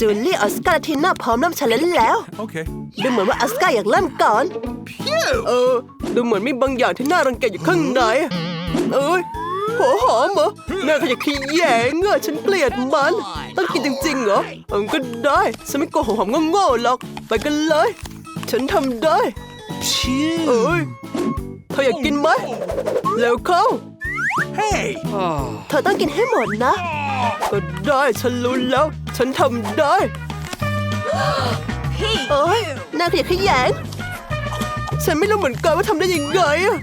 จูลี่ออสการ์และทีน่าพร้อมเริ่มชันเลนแล้ว Okay. ดูเหมือนว่าออสการ์อยากเริ่มก่อนเออ ดูเหมือนมีบางอย่างที่น่ารังเกียจอยู่ข้างในเอ้ยหัวหอมเหรอน่าขยะแขยงอะฉันเกลียดมัน ต้องกินจริงๆเหรอเออก็ได้ ฉันไม่โกหกหอมโง่ๆหรอก ไปกันเลย ฉันทำได้เอ้ยเธออยากกินไหมเร็วเข้า Hey. เธอต้องกินให้หมดนะ ก็ได้ฉันรู้แล้ว ฉันทำได้ เอ้ยน่าขยะแขยง ฉันไม่รู้เหมือนกันว่าทำได้ยังไงอะ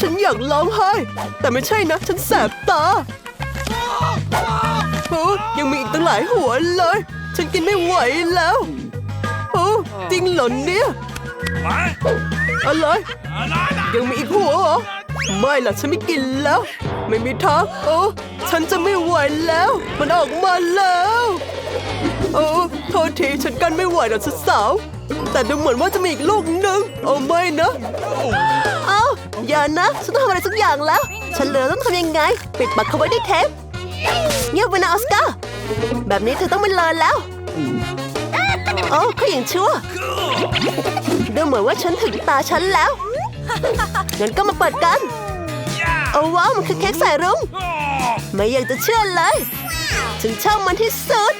ฉันอยากร้องไห้ แต่ไม่ใช่นะ ฉันแสบตาโอ้ยังมีอีกตั้งหลายหัวเลย ฉันกินไม่ไหวแล้วโอ้จริงเหรอเนี่ย What? อะไรยังมีอีกหัวเหรอ ไม่ล่ะฉันไม่กินแล้ว ไม่มีทางโอ้ฉันจะไม่ไหวแล้ว มันออกมาแล้ว โอ้โทษทีฉันกันไม่ไหวนะสาวแต่ดูเหมือนว่าจะมีอีกลูกหนึ่งโอ้ไม่นะเอ้าอย่านะ ฉันต้องทำอะไรสักอย่างแล้ว ฉันเหลือต้องทำยังไง ปิดปากเขาไว้ด้วยเทปเงียบไว้นะออสการ์แบบนี้เธอต้องไม่เลอนแล้วโอ้เขาอย่างชั่วดูเหมือนว่าฉันถึงตาฉันแล้ว งั้นก็มาเปิดกันโอ้ว้าวมันคือเค้กใส่รุ้ง Oh. ไม่อยากจะเชื่อเลยฉันชอบมันที่สุด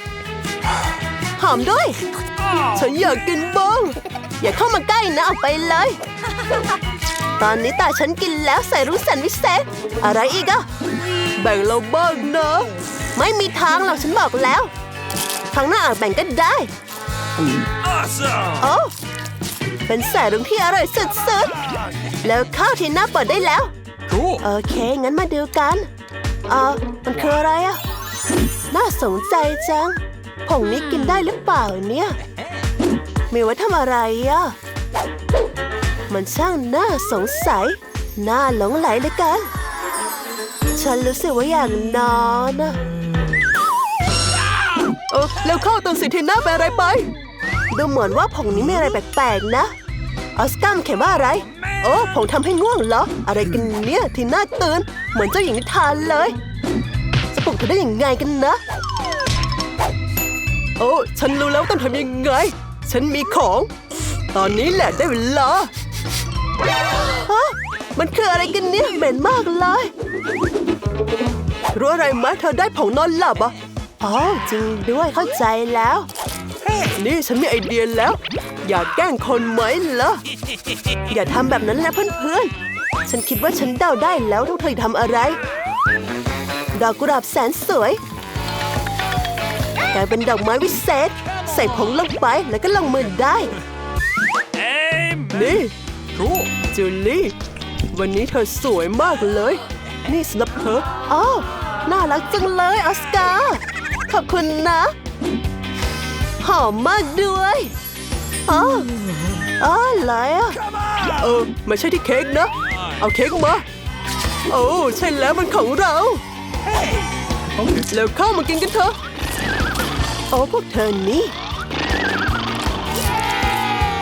หอมด้วย ฉันอยากกินบ้างอย่าเข้ามาใกล้นะออกไปเลย ตอนนี้ตาฉันกินแล้วใส่รุ้งแสนวิเศษ อะไรอีกอะแบ่งเราบ้างนะ ไม่มีทางหรอกฉันบอกแล้ว ครั้งหน้าอาจแบ่งกันได้ Awesome. โอ้ เป็นสายรุ้งที่อร่อยสุดๆ แล้วข้าวที่หน้าเปิดได้แล้ว Cool. โอเค งั้นมาดูกัน เออมันคืออะไรอะน่าสนใจจัง ผงนี้กินได้หรือเปล่าเนี่ย มีไว้ทำอะไรอะมันช่างน่าสงสัย น่าหลงไหลเหลยกัน ฉันรู้สึกว่าอยากนอนอะเออแล้วเข้าตังสิทีน่าไปอะไรไป ดูเหมือนว่าผงนี้มีอะไรแปลกๆนะ ออสการ์มันเขียนว่าอะไร โอ้ผงทำให้ง่วงเหรอ อะไรกันเนี่ยที่น่าตื่น เหมือนเจ้าหญิงนิทานเลยจะปลุกเธอได้ยังไงกันนะ โอ้ฉันรู้แล้วต้องทำยังไง ฉันมีของ ตอนนี้แหละได้เวลาฮะมันคืออะไรกันเนี่ยเหม็นมากเลยรู้อะไรไหมเธอได้ผงนอนหลับอะอ๋อจริงด้วยเข้าใจแล้ว นี่ฉันมีไอเดียแล้ว อย่าแกล้งคนไหมล่ะ อย่าทำแบบนั้นนะเพื่อนๆ ฉันคิดว่าฉันเดาได้แล้วทุกเธอทำอะไร ดอกกุหลาบแสนสวยกลายเป็นดอกไม้วิเศษ ใส่ผงลงไปแล้วก็ลงมือได้ Amen. นี่ Cool. จูลี่ วันนี้เธอสวยมากเลย นี่สำหรับเธออ้าวน่ารักจังเลยออสการ์ขอบคุณนะ หอมมากด้วยอ๋ออ๋ออะไรอะเออไม่ใช่ที่เค้กนะ เอาเค้กมา โอ้ใช่แล้วมันของเรา Okay. แล้วเข้ามากินกันเถอะโอ้พวกเธอนี่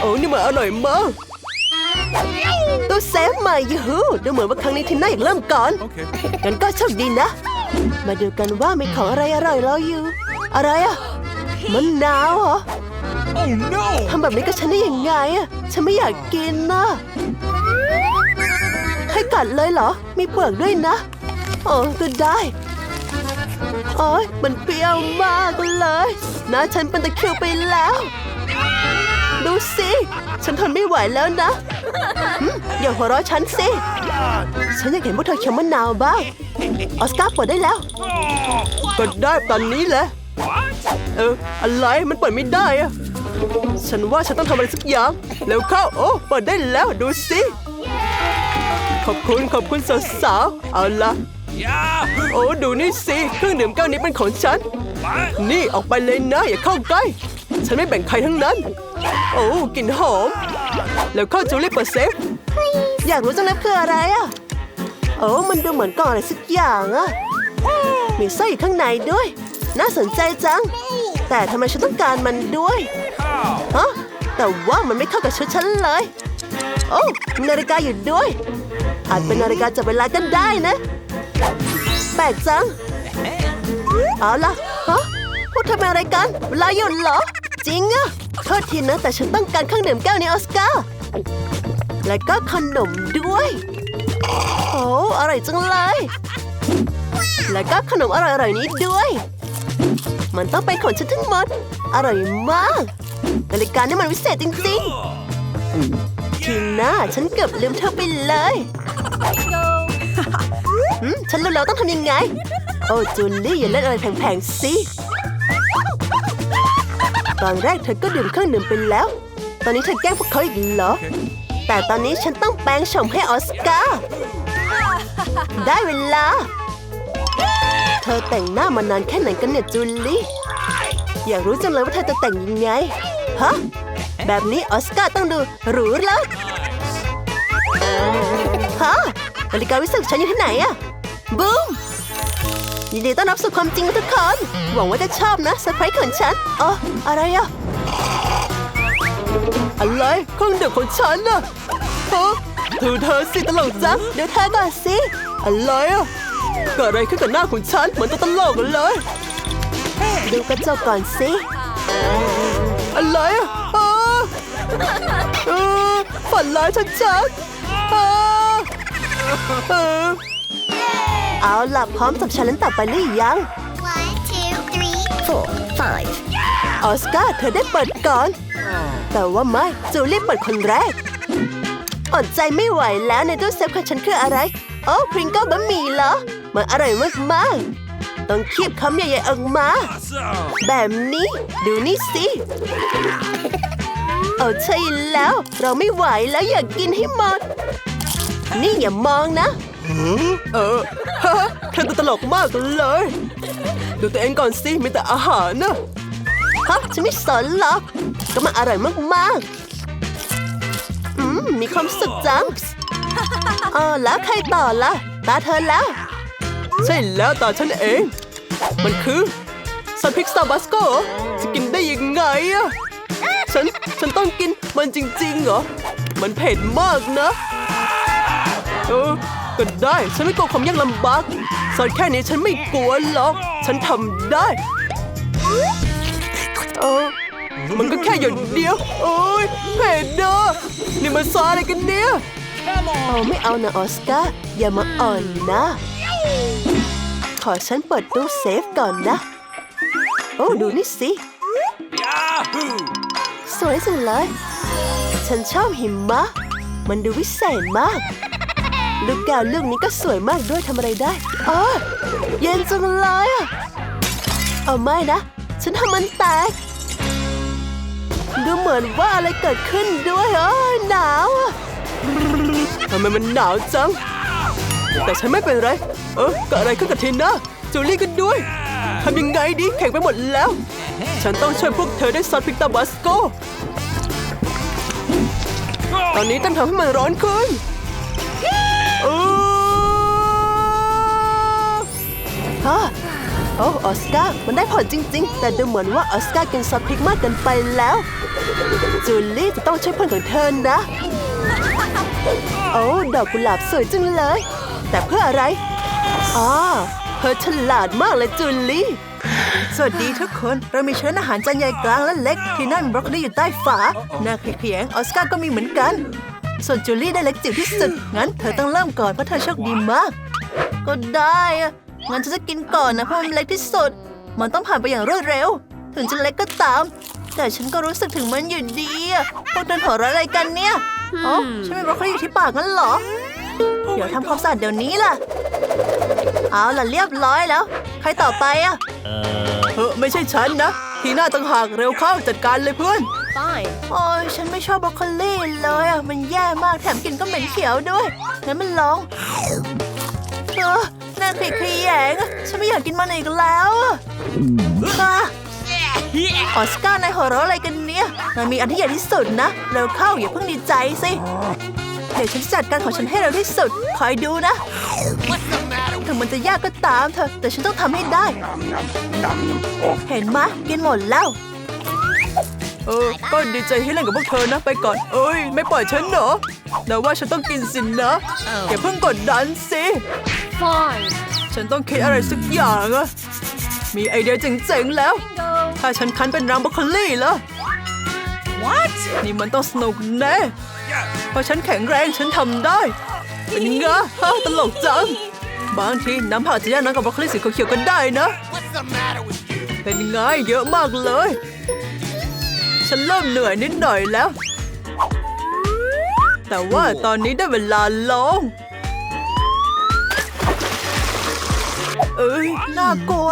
โอ้นี่มันอร่อยมากตัวเซฟใหม่ยูฮูดูเหมือนว่าครั้งนี้ทีน่าอยากเริ่มก่อน Okay. งั้นก็โชคดีนะ มาดูกันว่ามีของอะไรอร่อยรออยู่ อะไรอะ มันนาวเหรอ Oh no. ทำแบบนี้กับฉันได้ยังไงอะฉันไม่อยากกินนะให้กัดเลยเหรอ มีเปลือกด้วยนะโอ้ก็ได้โอ้ยมันเปรี้ยวมากเลยนะฉันเป็นตะคริวไปแล้ว ดูสิ ฉันทนไม่ไหวแล้วนะหึอย่าหัวเราะฉันสิ ฉันอยากเห็นพวกเธอเคี้ยวมะนาวบ้าง ออสการ์เปิดได้แล้ว ก็ได้ตอนนี้แหละ What? เออ อะไรมันเปิดไม่ได้อะฉันว่าฉันต้องทำอะไรสักอย่างเร็วเข้า โอ้เปิดได้แล้วดูสิ ขอบคุณขอบคุณสาวๆเอาละ yeah! โอ้ดูนี่สิเครื่องดื่มแก้วนี้เป็นของฉัน What? นี่ออกไปเลยนะ อย่าเข้าใกล้ ฉันไม่แบ่งใครทั้งนั้น โอ้กลิ่นหอม แล้วเข้าจูเลี่เปิดเซฟ อยากรู้จังเลยคืออะไรอะโอ้มันดูเหมือนกล่องอะไรสักอย่างอะมีสร้อยอยู่ข้างในด้วย น่าสนใจจัง แต่ทำไมฉันต้องการมันด้วยฮะแต่ว่ามันไม่เข้ากับชุดฉันเลย โอ้นาฬิกาอยู่ด้วย อาจเป็นนาฬิกาจับเวลาก็ได้นะ แปลกจัง เอาล่ะฮะพวกเธอเป็นอะไรกัน เวลาหยุดเหรอ จริงอะโทษทีนะแต่ฉันต้องการเครื่องดื่มแก้วนี้ออสการ์และก็ขนมด้วย โอ้อร่อยจังเลย แล้วก็ขนมอร่อยๆนี้ด้วย มันต้องเป็นของฉันทั้งหมด อร่อยมากนาฬิกานี่มันวิเศษจริงๆ ทีน่าฉันเกือบลืมเธอไปเลยหืมฉันรู้แล้วต้องทำยังไง โอ้จูลี่อย่าเล่นอะไรแผงๆสิตอนแรกเธอก็ดื่มเครื่องดื่มไปแล้ว ตอนนี้เธอแกล้งพวกเขาอีกเหรอ แต่ตอนนี้ฉันต้องแปลงโฉมให้ออสการ์ ได้เวลา เธอแต่งหน้ามานานแค่ไหนกันเนี่ยจูลี่ อยากรู้จังเลยว่าเธอจะแต่งยังไง ฮะ แบบนี้ออสการ์ต้องดูหรูแล้ว ฮะนาฬิกาวิเศษของฉันอยู่ที่ไหนอะบูมยินดีต้อนรับสู่ความจริงทุกคน หวังว่าจะชอบนะเซอร์ไพรส์ของฉันอ๋ออะไรอะอะไรเครื่องดื่มของฉันน่ะฮะดูเธอสิตลกจังเดี๋ยวเธอก่อนสิอะไรอะ เกิดอะไรขึ้นกับหน้าของฉัน เหมือนตัวตลกเลย ดูกระจกก่อนสิอะไรอะอ้าเออฝันร้ายชัดๆอ้าเออเอาล่ะพร้อมจับฉันเล่นต่อไปหรือยัง One, two, three, four, five. ออสการ์เธอได้เปิดก่อน แต่ว่าไม่ จูลี่เปิดคนแรก อดใจไม่ไหวแล้วในตู้เซฟของฉันคืออะไร โอ้พริงเกิลบะหมี่เหรอ มันอร่อยมากๆ ต้องคีบคำใหญ่ๆออกมา Awesome. แบบนี้ดูนี่สิเอาใช่แล้ว เราไม่ไหวแล้วอยากกินให้หมด นี่อย่ามองนะ เออฮะเธอตลกมากเลย ดูตัวเองก่อนสิมีแต่อาหารนะฮะฉันไม่สนหรอก ก็มันอร่อยมากๆ อืม มีความสุขจังอ๋อแล้วใครต่อล่ะตาเธอแล้ว ใช่แล้วตาฉันเอง มันคือซันพริกสตาร์บัสโกจะกินได้ยังไงอะฉัน ฉันต้องกินมันจริงๆเหรอ มันเผ็ดมากนะ เออ ก็ได้ ฉันไม่กลัวความยากลำบากซอสแค่นี้ฉันไม่กลัวหรอก ฉันทำได้ เออ มันก็แค่หยดเดียว โอ้ยเผ็ดเด้อนี่มันซอสอะไรกันเนี่ย เอาไม่เอานะออสการ์อย่ามาอ่อนนะ ขอฉันเปิดตู้เซฟก่อนนะ โอ้ดูนี่สิ Yahoo! สวยจังเลย ฉันชอบหิมะ มันดูวิเศษมาก ลูกแก้วลูกนี้ก็สวยมากด้วยทำอะไรได้อ๋อเย็นจังเลยอะเอาไม่นะ ฉันทำมันแตก ดูเหมือนว่าอะไรเกิดขึ้นด้วยเออหนาวอะทำไมมันหนาวจัง แต่ฉันไม่เป็นไร เออเกิดอะไรขึ้นกับทีน่าจูลี่กันด้วยทำยังไงดีแข็งไปหมดแล้ว ฉันต้องช่วยพวกเธอได้ซอสพริกตาบัสโก ตอนนี้ต้องทำให้มันร้อนขึ้นเออฮะโอ้ออสการ์มันได้ผลจริง ๆ แต่ดูเหมือนว่าออสการ์กินซอสพริกมากเกินไปแล้ว จูลี่จะต้องช่วยเพื่อนของเธอนะ โอ้ดอกกุหลาบสวยจังเลย แต่เพื่ออะไรอ๋อเธอฉลาดมากเลยจูลี่ สวัสดีทุกคน เรามีเชื้ออาหารจานใหญ่กลางและเล็ก ที่นั่นบรอกโคลีอยู่ใต้ฝาหน้าเขียงๆออสการ์ก็มีเหมือนกัน ส่วนจูลี่ได้เล็กจิ๋วที่สุด งั้นเธอต้องเริ่มก่อนเพราะเธอโชคดีมาก ก็ได้อะงั้นฉันจะกินก่อนนะเพราะมันเล็กที่สุด มันต้องผ่านไปอย่างรวดเร็ว ถึงจะเล็กก็ตาม แต่ฉันก็รู้สึกถึงมันอยู่ดีอะพวกเธอหัวเราะอะไรกันเนี่ยอ๋อฉันมีบรอกโคลีอยู่ที่ปากงั้นเหรอ เดี๋ยวทำความสะอาดเดี๋ยวนี้ล่ะ เอาล่ะเรียบร้อยแล้ว ใครต่อไปอะเออไม่ใช่ฉันนะ ทีหน้าต่างหากเร็วเข้าจัดการเลยเพื่อน Fine. โอ้ยฉันไม่ชอบบรอกโคลีเลยอะ มันแย่มากแถมกลินก็เหม็นเขียวด้วย งั้นมันลองเออน่าขลิขยแยงอะฉันไม่อยากกินมันอีกแล้วอะอะออสการ์นายหัวเราะอะไรกันเนี่ย มันมีอันที่ใหญ่ที่สุดนะ เร็วเข้าอย่าเพิ่งดีใจสิ เดี๋ยวฉันจะจัดการของฉันให้เร็วที่สุด คอยดูนะ ถึงมันจะยากก็ตามเถอะแต่ฉันต้องทำให้ได้ เห็นไหมยกินหมดแล้ว เออก็ดีใจที่เล่นกับพวกเธอนะ ไปก่อน เอ้ย ไม่ปล่อยฉันเหรอแต่ว่าฉันต้องกินสินนะอย่าเพิ่งกดดันสิ Fine. ฉันต้องคิดอะไรสักอย่างอะมีไอเดียเจ๋งๆแล้ว ถ้าฉันคั้นเป็นน้ำบรอกโคลี่เหรอ What? นี่มันต้องสนุกแน่ Yeah. เพราะฉันแข็งแรงฉันทำได้ เป็นไงฮะตลกจัง บางทีน้ำผักจะย่างน้ำกับบรอกโคลีสีเขียวๆก็ได้นะ เป็นไงเยอะมากเลย ฉันเริ่มเหนื่อยนิดหน่อยแล้ว แต่ว่าตอนนี้ได้เวลาลง เอ้ยน่ากลัว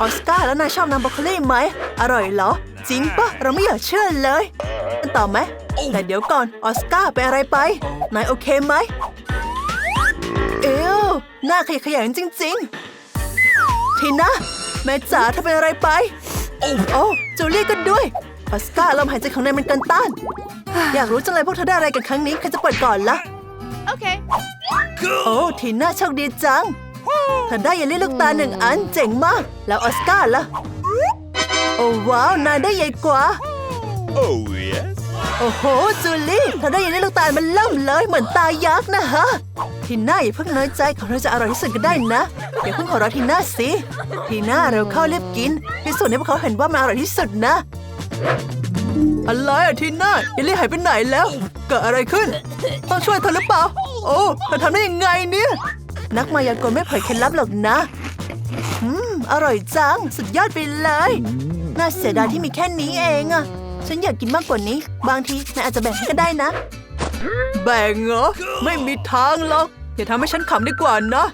ออสการ์แล้วนายชอบน้ำบรอกโคลีไหม อร่อยเหรอ จริงปะเราไม่อยากเชื่อเลยกันต่อไหม แต่เดี๋ยวก่อนออสการ์เป็นอะไรไป นายโอเคไหม เอวหน้าขยะแขยงจริง ๆ ทีนะแม่จ๋าเธอเป็นอะไรไป โอ้จูเลียก็ด้วยออสการ์ลมหายใจของนายมันเกันต้าน อยากรู้จังเลยพวกเธอได้อะไรกันครั้งนี้ใครจะเปิดก่อนล่ะ Okay. โอ้ ทีน่าโชคดีจัง เธอได้เยลลี่ลูกตาหนึ่งอันเจ๋งมาก แล้วออสการ์ล่ะ โอ้ว้าว นายได้ใหญ่กว่า Oh, yes? โอ้โห จูลี่เธอได้เยลลี่ลูกตาลมันเริ่มเลยเหมือนตายักษ์นะฮะ ทีน่าอย่าเพิ่งน้อยใจของเธอจะอร่อยที่สุดก็ได้นะอย่าเพิ่งหัวเราะทีน่าสิ ทีน่าเราเข้ารีบกินพิสูจน์ให้พวกเขาเห็นว่ามันอร่อยที่สุดนะอะไรอะทีน่าเยลลี่หายไปไหนแล้ว เกิดอะไรขึ้น ต้องช่วยเธอหรือเปล่า โอ้เธอทำได้ยังไงเนี่ย นักมายากลไม่เผยเคล็ดลับหรอกนะ อืม อร่อยจัง สุดยอดไปเลย น่าเสียดายที่มีแค่นี้เองอะ ฉันอยากกินมากกว่านี้ บางทีนายอาจจะแบ่งให้ก็ได้นะ แบ่งเหรอ ไม่มีทางหรอก อย่าทำให้ฉันขำดีกว่านะ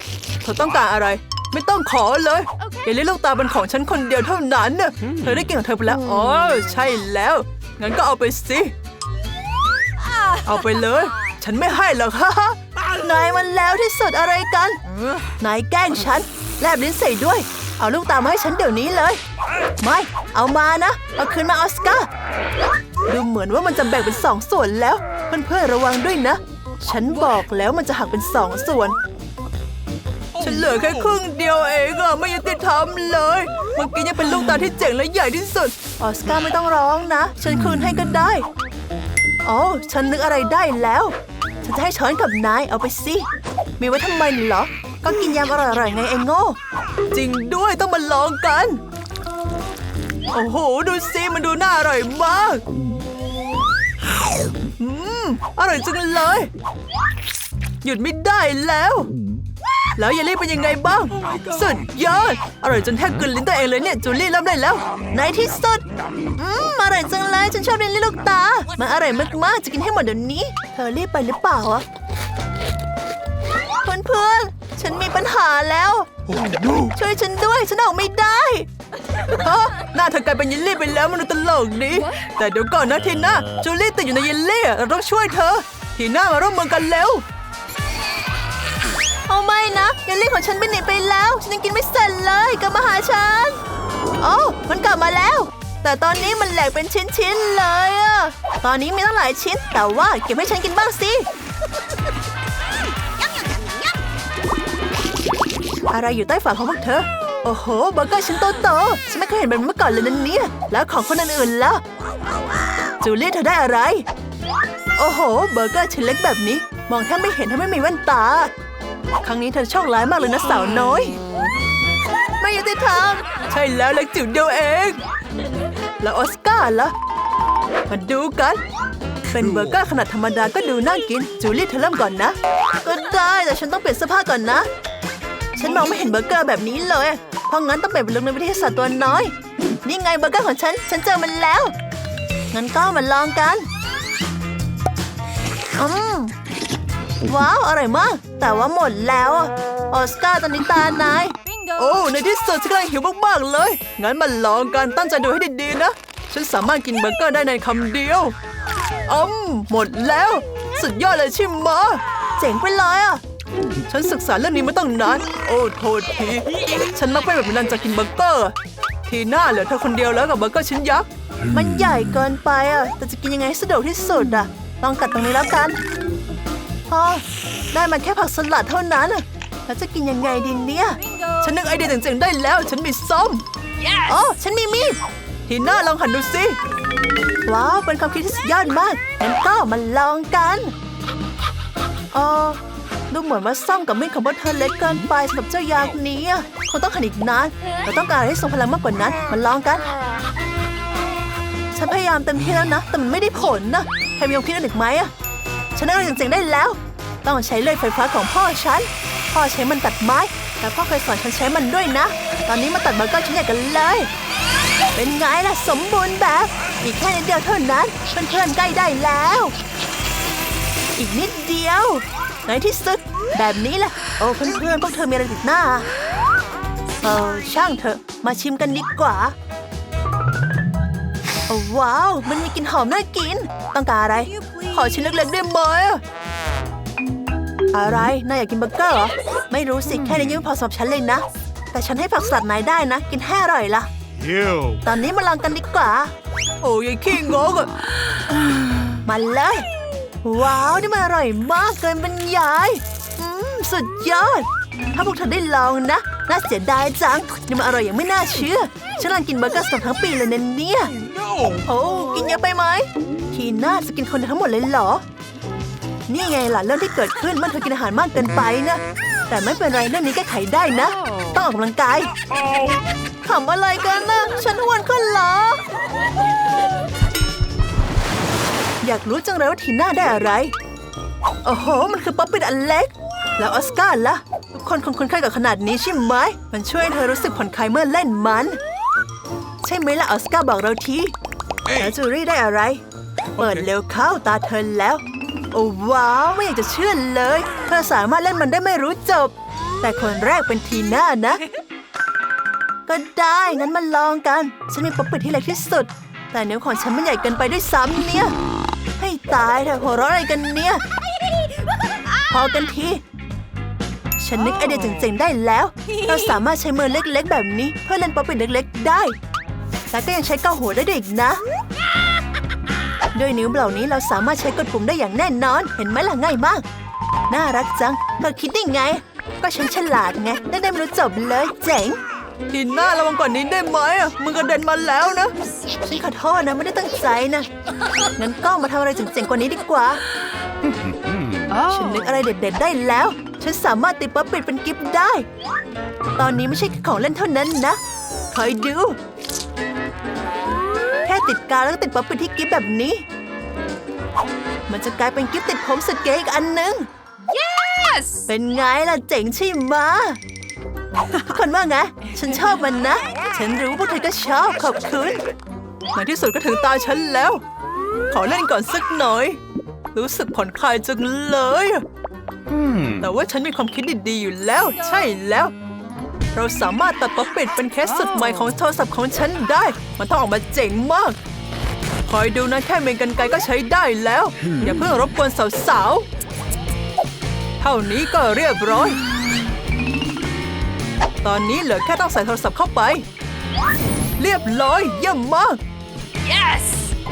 เธอต้องการอะไร ไม่ต้องขอเลยอย่าเรียกลูกตาเป็นของฉันคนเดียวเท่านั้นน่ะเธอได้กินของเธอไปแล้ว อ๋อ ใช่แล้ว งั้นก็เอาไปสิ เอาไปเลย ฉันไม่ให้หรอกฮ่าฮ่า นายมันแล้วที่สุดอะไรกัน นายแกล้งฉัน แลบลิ้นใส่ด้วย เอาลูกตามาให้ฉันเดี๋ยวนี้เลย ไม่ เอามานะ เอาคืนมาออสการ์ ดูเหมือนว่ามันจะแบ่งเป็นสองส่วนแล้ว เพื่อนๆระวังด้วยนะ ฉันบอกแล้วมันจะหักเป็นสองส่วน ฉันเหลือแค่ครึ่งเดียวเองอะไม่ยุติธรรมเลยเมื่อกี้ยังเป็นลูกตาที่เจ๋งและใหญ่ที่สุด ออสการ์ไม่ต้องร้องนะ ฉันคืนให้ก็ได้ โอ้ฉันนึกอะไรได้แล้ว ฉันจะให้ช้อนกับนายเอาไปสิ มีไว้ทำไมเหรอ ก็กินยำอร่อยๆไงไอ้โง่ จริงด้วยต้องมาลองกัน โอ้โห ดูสิมันดูน่าอร่อยมากอืมอร่อยจังเลย หยุดไม่ได้แล้ว แล้วเยลลี่เป็นยังไงบ้าง สุดยอด อร่อยจนแทบกลืนลิ้นตัวเองเลยเนี่ย จูลี่เริ่มได้แล้ว ในที่สุด อืม อร่อยจังเลย ฉันชอบเยลลี่ลูกตา มันอร่อยมาก ๆ จะกินให้หมดเดี๋ยวนี้ เธอรีบไปหรือเปล่าอะเพื่อนๆ ฉันมีปัญหาแล้ว ช่วยฉันด้วย ฉันออกไม่ได้ฮะหน้าเธอกลายเป็นเยลลี่ไปแล้วมันตลกดี แต่เดี๋ยวก่อนนะทีน่าจูลี่ติดอยู่ในเยลลี่เราต้องช่วยเธอ ทีน่ามาร่วมมือกันเร็ว เอาไม่นะเยลลี่ของฉันไปไหนไปแล้ว ฉันยังกินไม่เสร็จเลยกลับมาหาฉันโอ้มันกลับมาแล้ว แต่ตอนนี้มันแหลกเป็นชิ้นๆเลยอะตอนนี้มีตั้งหลายชิ้น แต่ว่าเก็บให้ฉันกินบ้างสิอะไรอยู่ใต้ฝาของพวกเธอ โอ้โหเบอร์เกอร์ชิ้นโตๆฉันไม่เคยเห็นแบบนี้มาก่อนเลยนะเนี่ย แล้วของคนอื่นๆล่ะ จูเลียเธอได้อะไร โอ้โห เบอร์เกอร์ชิ้นเล็กแบบนี้ มองแทบไม่เห็นถ้าไม่มีแว่นตา ครั้งนี้เธอโชคร้ายมากเลยนะสาวน้อย ไม่ยุติธรรมใช่แล้วเล็กจิ๋วเดียวเอง แล้วออสการ์ล่ะ มาดูกัน เป็นเบอร์เกอร์ขนาดธรรมดาก็ดูน่ากิน จูเลี่เธอเริ่มก่อนนะ ก็ได้แต่ฉันต้องเปลี่ยนเสื้อผ้าก่อนนะ ฉันมองไม่เห็นเบอร์เกอร์แบบนี้เลย เพราะงั้นต้องเปลี่ยนเป็นลุคในวิทยาศาสตร์ตัวน้อย นี่ไงเบอร์เกอร์ของฉัน ฉันเจอมันแล้ว งั้นก็มาลองกันอืม ว้าว อร่อยมาก แต่ว่าหมดแล้วอะออสการ์ตอนนี้ตานาย โอ้ ในที่สุดฉันกำลังหิวมากๆเลย งั้นมาลองกันตั้งใจดูให้ดีๆนะ ฉันสามารถกินเบอร์เกอร์ได้ในคำเดียวอืมหมดแล้ว สุดยอดเลยใช่ไหมะเจ๋งไปเลยอะฉันศึกษาเรื่องนี้มาตั้งนาน โอ้โทษที ฉันมักเป็นแบบนั้นจากกินเบอร์เกอร์ ทีหน้าเหลือเธอคนเดียวแล้วกับเบอร์เกอร์ชิ้นยักษ์ มันใหญ่เกินไปอะ แต่จะกินยังไงให้สะดวกที่สุดอะ ลองกัดตรงนี้แล้วกัน พอได้มาแค่ผักสลัดเท่านั้นน่ะแล้วจะกินยังไงดีเนี่ย ฉันนึกไอเดียเจ๋งๆได้แล้ว ฉันมีส้มโอ้ฉันมีมีด ทีน่าลองหันดูสิ ว้าว เป็นความคิดที่สุดยอดมากงั้นก็มาลองกันเออดูเหมือนว่าซ่อมกับมีดของพวกเธอเล็กเกินไปสำหรับเจ้ายางนี้อะคงต้องขันอีกนานเราต้องการอะไรที่ทรงพลังมากกว่านั้นมาลองกัน ฉันพยายามเต็มที่แล้วนะ แต่มันไม่ได้ผลนะใครมีความคิดอื่นอีกไหมอะ ฉันนึกอะไรเจ๋งๆได้แล้ว ต้องใช้เลื่อยไฟฟ้าของพ่อฉัน พ่อใช้มันตัดไม้และพ่อเคยสอนฉันใช้มันด้วยนะ ตอนนี้มาตัดมันก็ชิ้นใหญ่กันเลย เป็นไงล่ะสมบูรณ์แบบ อีกแค่นิดเดียวเท่านั้นเพื่อนๆใกล้ได้แล้ว อีกนิดเดียวในที่สุดแบบนี้แหละ โอ้เพื่อนๆพวกเธอมีอะไรติดหน้า เออช่างเถอะ มาชิมกันดีกว่าว้าว มันมีกลิ่นหอมน่ากิน ต้องการอะไร ขอชิ้นเล็กๆได้ไหมอะอะไร นายอยากกินเบอร์เกอร์เหรอ ไม่รู้สิ แค่นี้ยังไม่พอสำหรับฉันเลยนะ แต่ฉันให้ผักสลัดนายได้นะ กินให้อร่อยละ Ew. ตอนนี้มาลองกันดีกว่า โอ้ยขี้งกอะมาเลย ว้าว นี่มันอร่อยมากเกินบรรยายอืมสุดยอด ถ้าพวกเธอได้ลองนะ น่าเสียดายจัง นี่มันอร่อยอย่างไม่น่าเชื่อ ฉันลองกินเบอร์เกอร์สดทั้งปีเลยนะเนี่ย No. โอ้ กินเยอะไปไหม ทีน่าจะกินคนเดียวทั้งหมดเลยเหรอ นี่ไงล่ะเรื่องที่เกิดขึ้นเมื่อเธอกินอาหารมากเกินไปนะ แต่ไม่เป็นไรเรื่องนี้แก้ไขได้นะ ต้องออกกำลังกาย Oh. ขำอะไรกันนะฉันอ้วนขึ้นเหรอ อยากรู้จังเลยว่าทีน่าได้อะไร โอ้โห มันคือป๊อปปี้อันเล็ก แล้วออสการ์ล่ะ ทุกคนคงคุ้นเคยกับขนาดนี้ใช่ไหม มันช่วยให้เธอรู้สึกผ่อนคลายเมื่อเล่นมัน ใช่ไหมล่ะออสการ์บอกเราทีแล้วจูรี่ได้อะไร เปิดเร็วเข้าตาเธอแล้ว โอ้ว้าว ไม่อยากจะเชื่อเลย เธอสามารถเล่นมันได้ไม่รู้จบ แต่คนแรกเป็นทีน่านะ ก็ได้งั้นมาลองกัน ฉันมีป๊อปปี้ที่เล็กที่สุด แต่นิ้วของฉันมันใหญ่เกินไปด้วยซ้ำเนี่ย ให้ตายเถอะหัวเราะอะไรกันเนี่ย พอกันทีฉันนึกไอเดียเจ๋งๆได้แล้ว เราสามารถใช้มือเล็กๆ แบบนี้ เพื่อเล่นป๊อปปี้เล็กๆ ได้ แล้วก็ยังใช้เกาหัวได้ด้วยอีกนะ ด้วยนิ้วเหล่านี้เราสามารถใช้กดปุ่มได้อย่างแน่นอน เห็นไหมล่ะง่ายมาก น่ารักจังเธอคิดได้ไง ก็ฉันฉลาดไงได้ได้ไม่รู้จบเลย เจ๋งดินหน้าระวังก่อนนี้ได้ไหมอะมึงกระเด็นมาแล้วนะฉันขอโทษนะไม่ได้ตั้งใจนะงั้นก็มาทำอะไรเจ๋งๆกว่านี้ดีกว่าฉันนึกอะไรเด็ดๆได้แล้ว ฉันสามารถติดป๊อปปิดเป็นกิฟต์ได้ ตอนนี้ไม่ใช่แค่ของเล่นเท่านั้นนะคอยดูแค่ ติดกาวแล้วก็ติดป๊อปปิดที่กิฟต์แบบนี้ มันจะกลายเป็นกิฟต์ติดผมสุดเก๋อีกอันหนึง Yes! เป็นไงล่ะเจ๋งใช่ไหมะทุกคนว่าไง ฉันชอบมันนะ ฉันรู้พวกเธอก็ชอบขอบคุณในที่สุดก็ถึงตาฉันแล้ว ขอเล่นก่อนสักหน่อย รู้สึกผ่อนคลายจังเลย Hmm. แต่ว่าฉันมีความคิดดีๆอยู่แล้ว ใช่แล้ว เราสามารถตัดป๊อปปิดเป็นเคสสุดใหม่ของโทรศัพท์ของฉันได้ มันต้องออกมาเจ๋งมาก คอยดูนะแค่เมนกันไกลก็ใช้ได้แล้ว อย่าเพิ่งรบกวนสาวๆ เท่านี้ก็เรียบร้อย ตอนนี้เหลือแค่ต้องใส่โทรศัพท์เข้าไป เรียบร้อยเยี่ยมมาก Yes!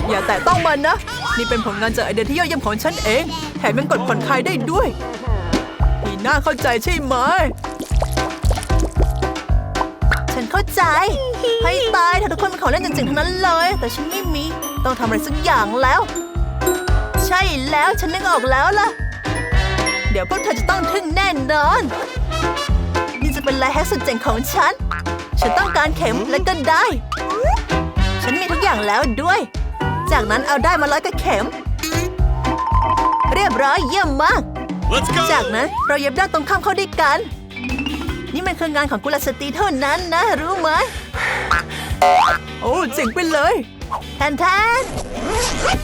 อย่าแตะต้องมันนะ นี่เป็นผลงานจากไอเดียที่ยอดเยี่ยมของฉันเอง แถมยังกดผ่อนคลายได้ด้วยมีน่าเข้าใจใช่ไหม ใจ ให้ตายเธอทุกคนเป็นของเล่นจริงๆทั้งนั้นเลย แต่ฉันไม่มี ต้องทำอะไรสักอย่างแล้ว ใช่แล้วฉันนึกออกแล้วล่ะ เดี๋ยวพวกเธอจะต้องทึ่งแน่นอน นี่จะเป็นลายแฮกสุดเจ๋งของฉัน ฉันต้องการเข็มและก็ได้ ฉันมีทุกอย่างแล้วด้วย จากนั้นเอาได้มาร้อยกับเข็ม เรียบร้อยเยี่ยมมาก Let's go. จากนั้นเราเย็บด้านตรงข้ามเข้าด้วยกัน นี่มันคืองานของกุลสตรีเท่านั้นนะ รู้ไหม โอ้เจ๋งไปเลยแทนแทน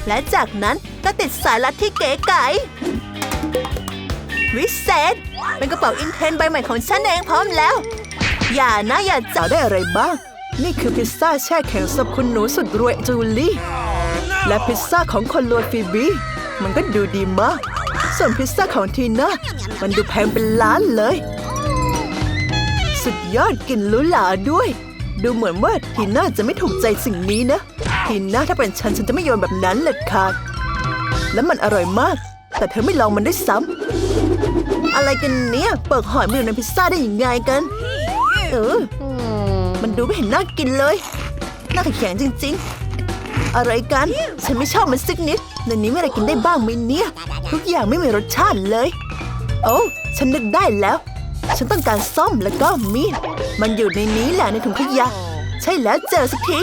และจากนั้นก็ติดสายรัดที่เก๋ไก๋วิเศษเป็นกระเป๋าอินเทนใบใหม่ของฉันเองพร้อมแล้ว อย่านะอย่าจับได้อะไรบ้าง นี่คือพิซซ่าแช่แข็งสำหรับคุณหนูสุดรวยจูลี่ และพิซซ่าของคนรวยฟีบีมันก็ดูดีมาก ส่วนพิซซ่าของทีน่ามันดูแพงเป็นล้านเลย สุดยอดกลิ่นหรูหราด้วย ดูเหมือนว่าทีน่าจะไม่ถูกใจสิ่งนี้นะ ทีน่าถ้าเป็นฉันฉันจะไม่โยนแบบนั้นเลยค่ะแล้วมันอร่อยมาก แต่เธอไม่ลองมันด้วยซ้ำอะไรกันเนี่ยเปิดหอยมาอยู่ในพิซซ่าได้ยังไงกัน เออ มันดูไม่เห็นน่ากินเลยน่าแข็งจริง ๆ อะไรกัน ฉันไม่ชอบมันสักนิดในนี้มีอะไรกินได้บ้างไหมเนี่ย ทุกอย่างไม่มีรสชาติเลย โอ้ ฉันนึกได้แล้ว ฉันต้องการซ่อมแล้วก็มีด มันอยู่ในนี้แหละในถุงขยะ ใช่แล้วเจอสักที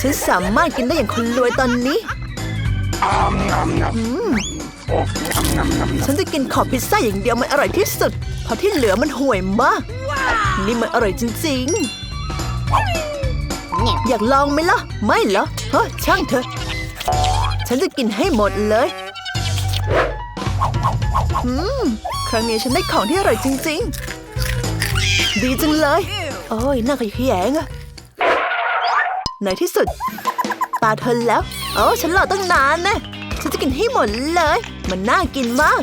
ฉันสามารถกินได้อย่างคนรวยตอนนี้ ฉันจะกินขอบพิซซ่าอย่างเดียวมันอร่อยที่สุด เพราะที่เหลือมันห่วยมาก นี่มันอร่อยจริง ๆ อยากลองไหมล่ะ ไม่เหรอเฮ้ช่างเถอะ ฉันจะกินให้หมดเลย อืม ครั้งนี้ฉันได้ของที่อร่อยจริง ๆ ดีจังเลย โอ้ยน่าขยแยงอะในที่สุด ตาเธอแล้ว โอ้ฉันรอตั้งนานนะฉันจะกินให้หมดเลย มันน่ากินมาก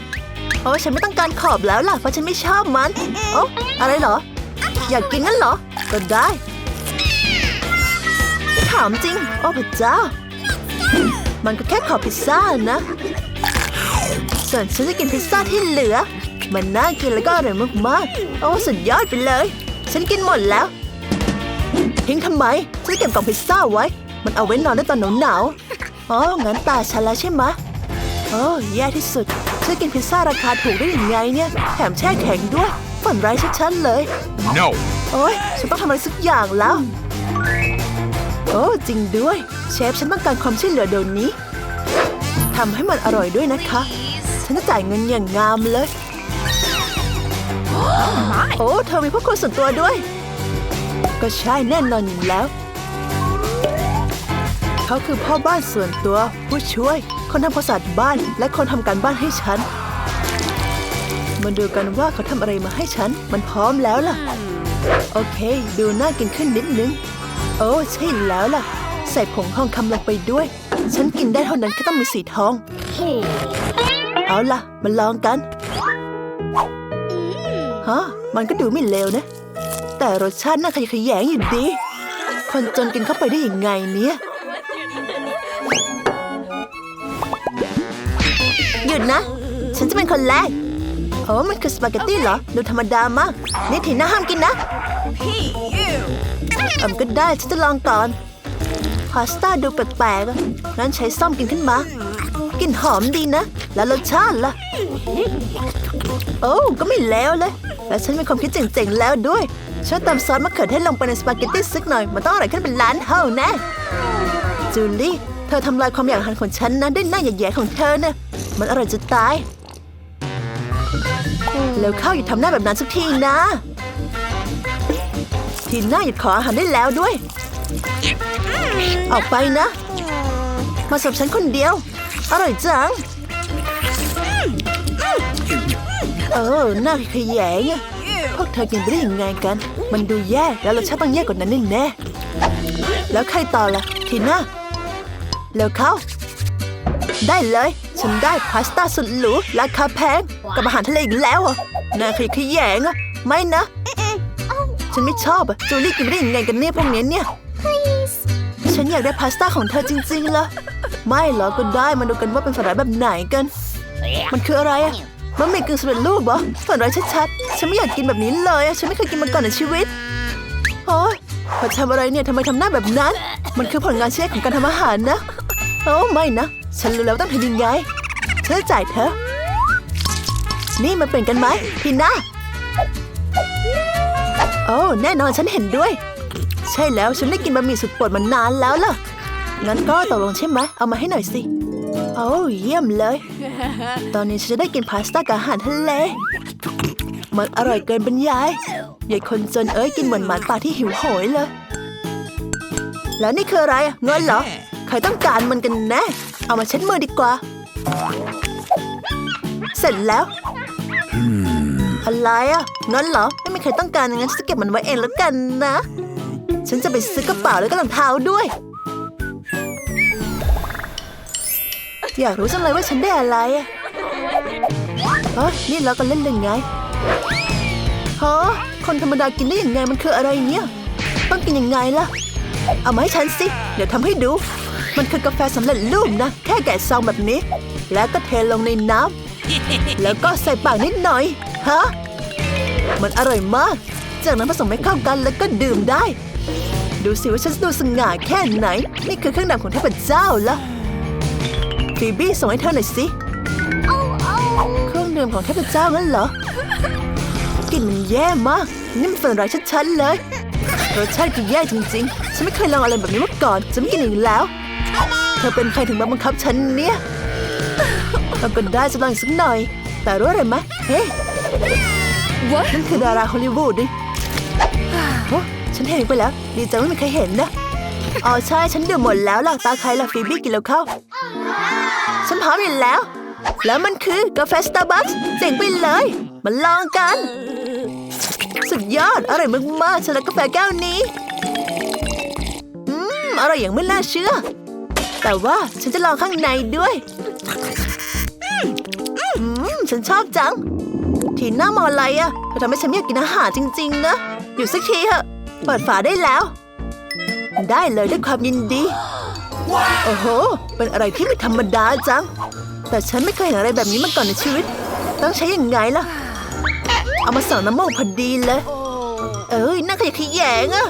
โอ้ฉันไม่ต้องการขอบแล้วล่ะเพราะฉันไม่ชอบมัน โอ้อะไรเหรอ อยากกินนั่นเหรอ ก็ได้ ถามจริง โอ้พระเจ้า มันก็แค่ขอบพิซซ่านะส่วนฉันจะกินพิซซ่าที่เหลือ มันน่ากินแล้วก็อร่อยมากๆ โอ้สุดยอดไปเลย ฉันกินหมดแล้ว ทิ้งทำไม ฉันเก็บกล่องพิซซ่าไว้ มันเอาไว้นอนได้ตอนหนาวๆอ๋อ งั้นตาฉันแล้วใช่ไหมะโอ้แย่ที่สุด ฉันกินพิซซ่าราคาถูกได้ยังไงเนี่ย แถมแช่แข็งด้วย ฝันร้ายชัดๆเลย No. โอ้ยฉันต้องทำอะไรสักอย่างแล้ว โอ้จริงด้วย เชฟฉันต้องการความช่วยเหลือเดี๋ยวนี้ทำให้มันอร่อยด้วยนะคะ ฉันจะจ่ายเงินอย่างงามเลย โอ้ เธอมีพวกคนส่วนตัวด้วย ก็ใช่แน่นอนอยู่แล้ว เขาคือพ่อบ้านส่วนตัว ผู้ช่วย คนทำความสะอาดบ้านและคนทำการบ้านให้ฉันมาดูกันว่าเขาทำอะไรมาให้ฉัน มันพร้อมแล้วล่ะ โอเค ดูน่ากินขึ้นนิดนึง โอ้ ใช่แล้วล่ะ ใส่ผงทองคำลงไปด้วย ฉันกินได้เท่านั้นก็ต้องมีสีทอง เอาล่ะ มาลองกัน ฮะ มันก็ดูไม่เลวนะ แต่รสชาติน่าขยะแขยงอยู่ดี คนจนกินเข้าไปได้ยังไงเนี่ย หยุดนะ ฉันจะเป็นคนแรกโอ้มันคือสปาเกตตี้เหรอ ดูธรรมดามาก นี่ทีน่าห้ามกินนะอืมก็ได้ ฉันจะลองก่อน พาสต้าดูแปลกๆอะงั้นใช้ซ่อมกินขึ้นมา กินหอมดีนะ แล้วรสชาติล่ะ โอ้ก็ไม่แล้วเลย และฉันมีความคิดเจ๋งๆแล้วด้วยช่วยเติมซอสมะเขือเทศลงไปในสปาเกตตี้สักหน่อย มันต้องอร่อยขึ้นเป็นล้านเท่าแน่จูลี่เธอทำลายความอยากอาหารของฉันนะด้วยหน้าแย่ๆของเธอนะมันอร่อยจะตายแล้วเข้าอย่าทำหน้าแบบนั้นสักทีนะ ทีหน้าหยุดขออาหารได้แล้วด้วย ออกไปนะ มาสับฉันคนเดียว อร่อยจัง เออหน้าขยงอะพวกเธอกินไปได้ยังไงกัน มันดูแย่แล้วรสชาติต้องแย่กว่านั้นแน่ๆแล้วใครต่อล่ะทีน่าแล้วเข้าได้เลย ฉันได้พาสต้าสุดหรูราคาแพงกับอาหารทะเลอีกแล้วเหรอะน่าขยขยงอะไม่นะฉันไม่ชอบอะจูลี่กินไม่ได้ยังไงกันเนี่ยพวกเนี้ยเนี่ยฉันอยากได้พาสต้าของเธอจริงๆละไม่เหรอก็ได้มาดูกันว่าเป็นฝันร้ายแบบไหนกัน มันคืออะไรอะ มันมีกึ่งสำเร็จรูปเหรอฝันร้ายชัดๆ ฉันไม่อยากกินแบบนี้เลยอะฉันไม่เคยกินมาก่อนในชีวิตโอ้ยพอทำอะไรเนี่ยทำไมทำหน้าแบบนั้น มันคือผลงานเชฟของการทำอาหารนะโอ้ไม่นะ ฉันรู้แล้วต้องทำยังไงฉันจะจ่ายเธอ นี่มันเป็นกันไหมพีน่าโอ้แน่นอนฉันเห็นด้วย ใช่แล้วฉันไม่กินบะหมี่สุดโปรดมานานแล้วล่ะ งั้นก็ตกลงใช่ไหมเอามาให้หน่อยสิ โอ้เยี่ยมเลย ตอนนี้ฉันจะได้กินพาสต้ากับอาหารทะเล มันอร่อยเกินบรรยายยายคนจนเอ้ยกินเหมือนหมาป่าที่หิวโหยเลย แล้วนี่คืออะไรอะเงินเหรอ ใครต้องการมันกันแน่ เอามาเช็ดมือดีกว่า เสร็จแล้ว อะไรอะเงินเหรอ ไม่มีใครต้องการงั้นฉันจะเก็บมันไว้เองแล้วกันนะ ฉันจะไปซื้อกระเป๋าแล้วก็รองเท้าด้วย อยากรู้จังเลยว่าฉันได้อะไรอะเฮ้ยนี่เราก็เล่นเรื่งไงฮะคนธรรมดากินได้ยังไงมันคืออะไรเนี่ยต้องกินยังไงล่ะ เอามาให้ฉันสิ เดี๋ยวทำให้ดู มันคือกาแฟสำเร็จรูปนะ แค่แกะซองแบบนี้ แล้วก็เทลงในน้ำแล้วก็ใส่ปากนิดหน่อยฮะมันอร่อยมาก จากนั้นผสมให้เข้ากันแล้วก็ดื่มได้ ดูสิว่าฉันจะดูสง่าแค่ไหน นี่คือเครื่องดื่มของเทพเจ้าละ ฟีบี้ส่งให้เธอหน่อยสิ Oh, oh. ดื่มของเทพเจ้างั้นเหรอกลิ่นมันแย่มาก นี่มันฝันร้ายชัดๆเลย รสชาติคือแย่จริงๆ ฉันไม่เคยลองอะไรแบบนี้มาก่อน จะไม่กินอีกแล้ว เธอเป็นใครถึงมาบังคับฉันเนี่ยเราก็ได้จะลองอีกสักหน่อย แต่รู้อะไรไหมเฮ้ย What? นั่นคือดาราฮอลลีวูดดิโอ้ฉันเห็นไปแล้ว ดีจังไม่มีใครเห็นนะ อ๋อใช่ ฉันดื่มหมดแล้วล่ะ ตาใครล่ะฟีบี้กินแล้วเข้า ฉันพร้อมอยู่แล้ว แล้วมันคือกาแฟสตาร์บัคส์เจ๋งไปเลย มาลองกัน สุดยอด อร่อยมากๆฉันรักกาแฟแก้วนี้ อืม อร่อยอย่างไม่น่าเชื่อ แต่ว่าฉันจะลองข้างในด้วยอืม ฉันชอบจัง ทีหน่ามออะไรอะเธอทำให้ฉันอยากกินอาหารจริง ๆ นะ อยู่สักทีเถอะ เปิดฝาได้แล้ว ได้เลยด้วยความยินดี โอ้โห เป็นอะไรที่ไม่ธรรมดาจัง แต่ฉันไม่เคยเห็นอะไรแบบนี้มาก่อนในชีวิต ต้องใช้ยังไงล่ะ เอามาส่องน้ำมูกพอดีเลย เอ้ยน่าขยะแขยงอะ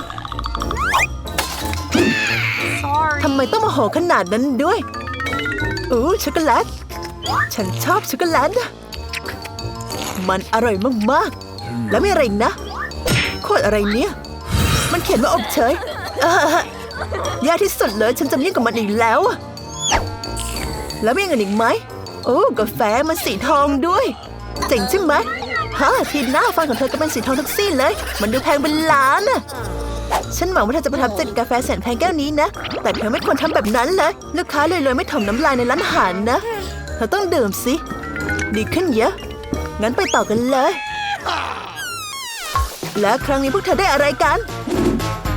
Sorry. ทำไมต้องมาโหขนาดนั้นด้วยโอ้ช็อกโกแลต ฉันชอบช็อกโกแลตนะมันอร่อยมากๆ แล้วมีอะไรอีกนะ โคตรอะไรเนี่ย มันเขียนว่าอบเฉย เออยากที่สุดเลยฉันจะไม่ยุ่งกับมันอีกแล้ว แล้วมีอย่างอื่นอีกไหม โอ้กาแฟมันสีทองด้วย เจ๋งใช่ไหมฮะทีหน้าฟันของเธอก็เป็นสีทองทั้งสิ้นเลย มันดูแพงเป็นล้านอะฉันหวังว่าเธอจะประทับใจกับกาแฟแสนแพงแก้วนี้นะ แต่เธอไม่ควรทำแบบนั้นเลย ลูกค้าเลยเลยไม่ถมน้ำลายในร้านอาหารนะ เธอต้องดื่มสิ ดีขึ้นเยอะ งั้นไปต่อกันเลย และครั้งนี้พวกเธอได้อะไรกัน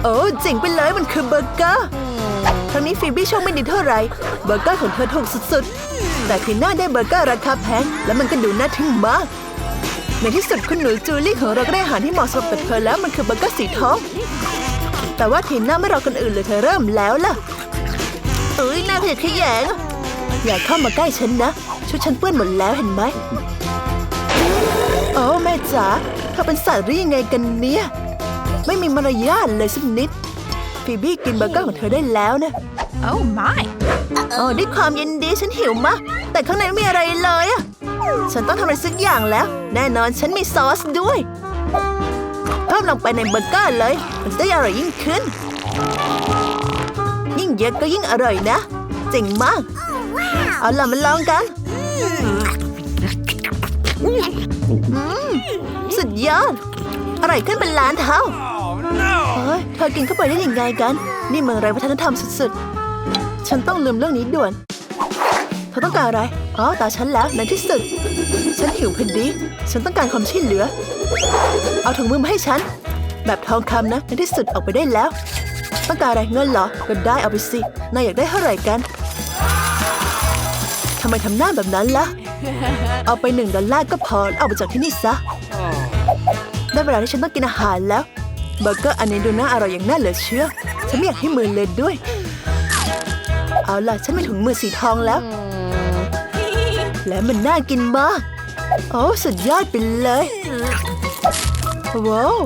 โอ้เจ๋งไปเลยมันคือเบอร์เกอร์ครั้งนี้ฟีบี้โชคไม่ดีเท่าไหร่เบอร์เกอร์ของเธอถูกสุดๆ แต่ทีน่าได้เบอร์เกอร์ราคาแพงและมันก็ดูน่าทึ่งมาก ในที่สุดคุณหนูจูลี่ของเราก็ได้อาหารที่เหมาะสมกับเธอแล้วมันคือเบอร์เกอร์สีทองแต่ว่าทีน่าไม่รอคนอื่นเลยเธอเริ่มแล้วล่ะเอ้ยน่าเกลียดขยงอย่าเข้ามาใกล้ฉันนะชุดฉันเปื้อนหมดแล้วเห็นไหมโอ้แม่จ๋าเธอเป็นสัตว์หรือยังไงกันเนี่ย ไม่มีมารยาทเลยสักนิดฟีบี้กินเบอร์เกอร์ของเธอได้แล้วนะ Oh my. โอ้ด้วยความยินดีฉันหิวมากแต่ข้างในไม่มีอะไรเลยอะฉันต้องทำอะไรสักอย่างแล้ว แน่นอนฉันมีซอสด้วยเพิ่มลงไปในเบอร์เกอร์เลย มันจะได้อร่อยยิ่งขึ้น ยิ่งเยอะก็ยิ่งอร่อยนะเจ๋งมาก เอาล่ะมาลองกันอืมสุดยอดอร่อยขึ้นเป็นล้านเท่า เฮ้ยเธอกินเข้าไปได้ยังไงกัน นี่เมืองไรวัฒนธรรมสุดๆ ฉันต้องลืมเรื่องนี้ด่วน เธอต้องการอะไร อ๋อตาฉันแล้วในที่สุด ฉันหิวพอดี ฉันต้องการความช่วยเหลือ เอาถุงมือมาให้ฉัน แบบทองคำนะ ในที่สุดออกไปได้แล้ว ต้องการอะไรเงินเหรอ ก็ได้เอาไปสิ นายอยากได้เท่าไหร่กันทำไมทำหน้าแบบนั้นล่ะ เอาไปหนึ่งดอลลาร์ก็พอเอาไปจากที่นี่ซะ ได้เวลาที่ฉันต้องกินอาหารแล้ว เบอร์เกอร์อันนี้ดูน่าอร่อยอย่างน่าเหลือเชื่อ ฉันไม่อยากให้มือเล็ดด้วย เอาล่ะ ฉันมีถุงมือสีทองแล้ว และมันน่ากินมาก โอ้สุดยอดไปเลย ว้าว